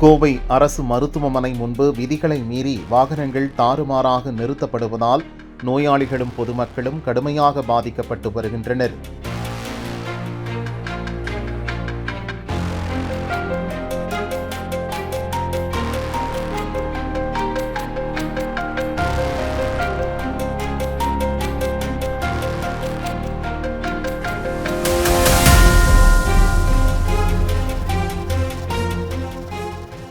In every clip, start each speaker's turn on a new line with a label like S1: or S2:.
S1: கோவை அரசு மருத்துவமனை முன்பு விதிகளை மீறி வாகனங்கள் தாறுமாறாக நிறுத்தப்படுவதால் நோயாளிகளும் பொதுமக்களும் கடுமையாக பாதிக்கப்பட்டு வருகின்றனர்.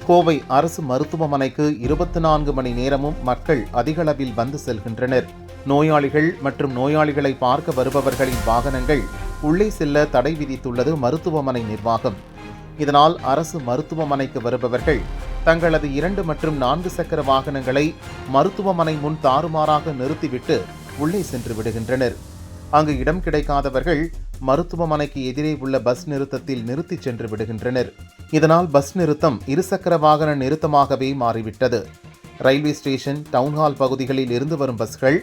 S1: கோவை அரசு மருத்துவமனைக்கு இருபத்தி நான்கு மணி நேரமும் மக்கள் அதிகளவில் வந்து செல்கின்றனர். நோயாளிகள் மற்றும் நோயாளிகளை பார்க்க வருபவர்களின் வாகனங்கள் உள்ளே செல்ல தடை விதித்துள்ளது மருத்துவமனை நிர்வாகம். இதனால் அரசு மருத்துவமனைக்கு வருபவர்கள் தங்களது இரண்டு மற்றும் நான்கு சக்கர வாகனங்களை மருத்துவமனை முன் தாறுமாறாக நிறுத்திவிட்டு உள்ளே சென்று விடுகின்றனர். அங்கு இடம் கிடைக்காதவர்கள் மருத்துவமனைக்கு எதிரே உள்ள பஸ் நிறுத்தத்தில் நிறுத்தி சென்று விடுகின்றனர். இதனால் பஸ் நிறுத்தம் இருசக்கர வாகன நிறுத்தமாகவே மாறிவிட்டது. ரயில்வே ஸ்டேஷன் டவுன்ஹால் பகுதிகளில் இருந்து வரும் பஸ்கள்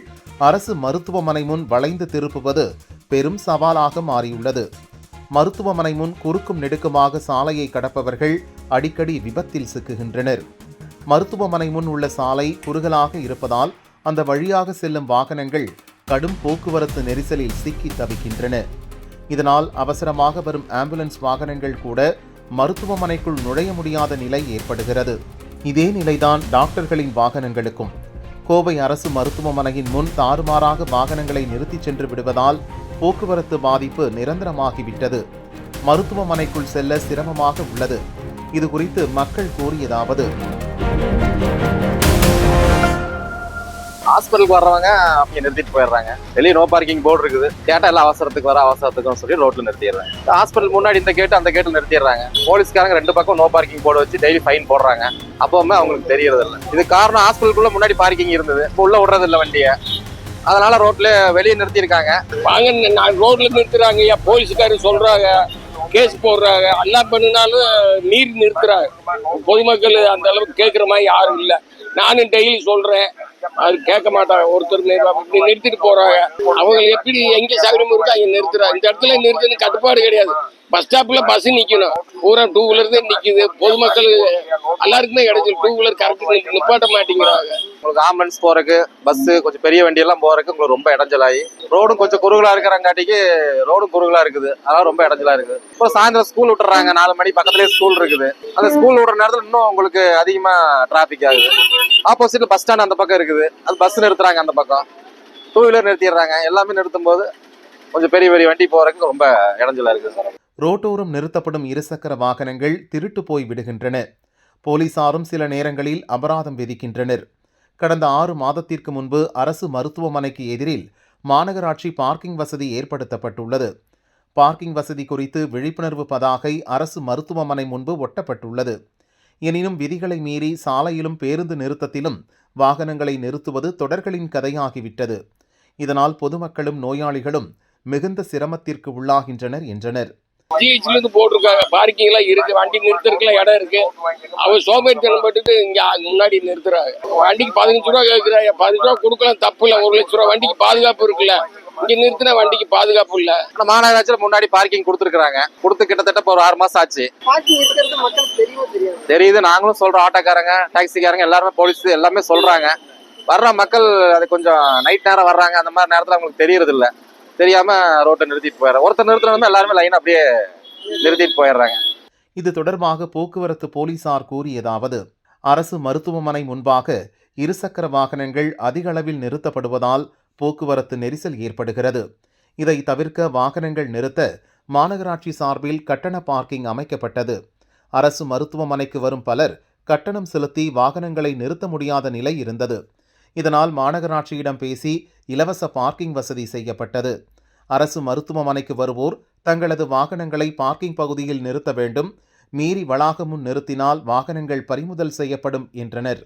S1: அரசு மருத்துவமனை முன் வளைந்து திருப்புவது பெரும் சவாலாக மாறியுள்ளது. மருத்துவமனை முன் குறுக்கும் நெடுக்குமாக சாலையை கடப்பவர்கள் அடிக்கடி விபத்தில் சிக்குகின்றனர். மருத்துவமனை முன் உள்ள சாலை குறுகலாக இருப்பதால் அந்த வழியாக செல்லும் வாகனங்கள் கடும் போக்குவரத்து நெரிசலில் சிக்கி தவிக்கின்றன. இதனால் அவசரமாக வரும் ஆம்புலன்ஸ் வாகனங்கள் கூட மருத்துவமனைக்குள் நுழைய முடியாத நிலை ஏற்படுகிறது. இதே நிலைதான் டாக்டர்களின் வாகனங்களுக்கும். கோவை அரசு மருத்துவமனையின் முன் தாறுமாறாக வாகனங்களை நிறுத்திச் சென்று விடுவதால் போக்குவரத்து பாதிப்பு நிரந்தரமாகிவிட்டது. மருத்துவமனைக்குள் செல்ல சிரமமாக உள்ளது. இது குறித்து மக்கள் கூறியதாவது
S2: ஹாஸ்பிட்டலுக்கு வர்றவங்க அப்படியே நிறுத்திட்டு போயிடுறாங்க. வெளியே நோ பார்க்கிங் போர்டு இருக்குது. கேட்டா எல்லாம் அவசரத்துக்கு வர அவசரத்துக்கும் சொல்லி ரோட்ல நிறுத்திடுறாங்க. ஹாஸ்பிட்டல் முன்னாடி இந்த கேட்டு அந்த கேட்டு நிறுத்திடுறாங்க. போலீஸ்காரங்க ரெண்டு பக்கம் நோ பார்க்கிங் போர்டு வச்சு டெய்லி ஃபைன் போடுறாங்க. அப்பவுமே அவங்களுக்கு தெரியறது இல்லை இது காரணம் ஹாஸ்பிட்டலுக்குள்ள முன்னாடி பார்க்கிங் இருந்தது. இப்போ உள்ள விடுறது இல்லை வண்டியை. அதனால ரோட்ல வெளியே நிறுத்தியிருக்காங்க.
S3: வாங்க நான் ரோட்ல நிறுத்துறாங்க. ஐயா போலீஸ்காரர் சொல்றாங்க. கேஸ் போடுறாங்க. எல்லாம் பண்ணினாலும் நீர் நிறுத்துறாங்க. பொதுமக்கள் அந்த அளவுக்கு கேட்குற மாதிரி யாரும் இல்லை. நானும் டெய்லி சொல்றேன். அது கேட்க மாட்டாங்க. ஒருத்தர் இப்படி நிறுத்திட்டு போறாங்க. அவங்க எப்படி எங்க சௌகரியம் இருக்கோ அங்க நிறுத்துறாங்க. இந்த இடத்துல நிறுத்துன்னு கட்டுப்பாடு கிடையாது. பஸ் ஸ்டாப்ல பஸ் நிக்கணும். பூரா டூ வீலர் தான் நிக்குது. பொதுமக்கள் எல்லாருக்குமே கிடைச்சிரு. டூ வீலர் கரெக்ட் நிப்பாட்ட மாட்டேங்கிறாங்க.
S2: உங்களுக்கு ஆம்புலன்ஸ் போறதுக்கு பஸ் கொஞ்சம் பெரிய வண்டி எல்லாம் போறதுக்கு உங்களுக்கு ரொம்ப இடைஞ்சலாகி. ரோடும் கொஞ்சம் குறுகலா இருக்கிறங்காட்டிக்கு ரோடும் குறுகலா இருக்குது. அதெல்லாம் ரொம்ப இடைஞ்சலா இருக்குது. இப்போ சாயந்தரம் ஸ்கூல் விட்டுறாங்க. நாலு மணி பக்கத்துலேயே ஸ்கூல் இருக்குது. அந்த ஸ்கூல் விடுற நேரத்தில் இன்னும் உங்களுக்கு அதிகமா டிராபிக் ஆகுது. ஆப்போசிட்ல பஸ் ஸ்டாண்ட் அந்த பக்கம் இருக்குது. அது பஸ் நிறுத்துறாங்க அந்த பக்கம். டூ வீலர் நிறுத்திடுறாங்க. எல்லாமே நிறுத்தும் போது கொஞ்சம் பெரிய பெரிய வண்டி போறதுக்கு ரொம்ப இடைஞ்சலா இருக்குது சார்.
S1: ரோட்டோரம் நிறுத்தப்படும் இருசக்கர வாகனங்கள் திருட்டு போய் விடுகின்றன. போலீசாரும் சில நேரங்களில் அபராதம் விதிக்கின்றனர். கடந்த ஆறு மாதத்திற்கு முன்பு அரசு மருத்துவமனைக்கு எதிரில் மாநகராட்சி பார்க்கிங் வசதி ஏற்படுத்தப்பட்டுள்ளது. பார்க்கிங் வசதி குறித்து விழிப்புணர்வு பதாகை அரசு மருத்துவமனை முன்பு ஒட்டப்பட்டுள்ளது. எனினும் விதிகளை மீறி சாலையிலும் பேருந்து நிறுத்தத்திலும் வாகனங்களை நிறுத்துவது தொடர்களின் கதையாகிவிட்டது. இதனால் பொதுமக்களும் நோயாளிகளும் மிகுந்த சிரமத்திற்கு உள்ளாகின்றனர் என்றனர்.
S3: ஜிஹெச்ல இருந்து போட்டிருக்காங்க. பார்க்கிங் எல்லாம் இருக்கு வண்டி நிறுத்துறதுக்குலாம் இடம் இருக்கு. அவன் சோம்பேறித்தனம் பட்டுட்டு இங்க முன்னாடி நிறுத்துறாங்க வண்டிக்கு பதினஞ்சு ரூபா கேட்கிறாங்க பதினஞ்சு ரூபா கொடுக்கலாம் தப்பு இல்லை. ஒரு லட்ச ரூபா வண்டிக்கு பாதுகாப்பு இருக்குல்ல. இங்க நிறுத்தின வண்டிக்கு பாதுகாப்பு இல்ல.
S2: மாநகராட்சியில முன்னாடி பார்க்கிங் கொடுத்துருக்காங்க கொடுத்து கிட்டத்தட்ட ஒரு ஆறு மாசம் ஆச்சு. தெரியுது? நாங்களும் சொல்றோம். ஆட்டோக்காரங்க டாக்ஸிக்காரங்க எல்லாருமே போலீஸ் எல்லாமே சொல்றாங்க. வர்ற மக்கள் அது கொஞ்சம் நைட் நேரம் வர்றாங்க. அந்த மாதிரி நேரத்துல அவங்களுக்கு தெரியறது இல்ல தெரியாம ரோட்டை நிறுத்திட்டு போயிடுறாங்க ஒருத்தர் நிறுத்தினதுமே எல்லாருமே லைன் அப்படியே நிறுத்திட்டு போயிடுறாங்க.
S1: இது தொடர்பாக போக்குவரத்து போலீசார் கூறியதாவது அரசு மருத்துவமனை முன்பாக இருசக்கர வாகனங்கள் அதிக அளவில் நிறுத்தப்படுவதால் போக்குவரத்து நெரிசல் ஏற்படுகிறது. இதை தவிர்க்க வாகனங்கள் நிறுத்த மாநகராட்சி சார்பில் கட்டண பார்க்கிங் அமைக்கப்பட்டது. அரசு மருத்துவமனைக்கு வரும் பலர் கட்டணம் செலுத்தி வாகனங்களை நிறுத்த முடியாத நிலை இருந்தது. இதனால் மாநகராட்சியிடம் பேசி இலவச பார்க்கிங் வசதி செய்யப்பட்டது. அரசு மருத்துவமனைக்கு வருவோர் தங்களது வாகனங்களை பார்க்கிங் பகுதியில் நிறுத்த வேண்டும். மீறி வளாகம் முன் நிறுத்தினால் வாகனங்கள் பறிமுதல் செய்யப்படும் என்றனர்.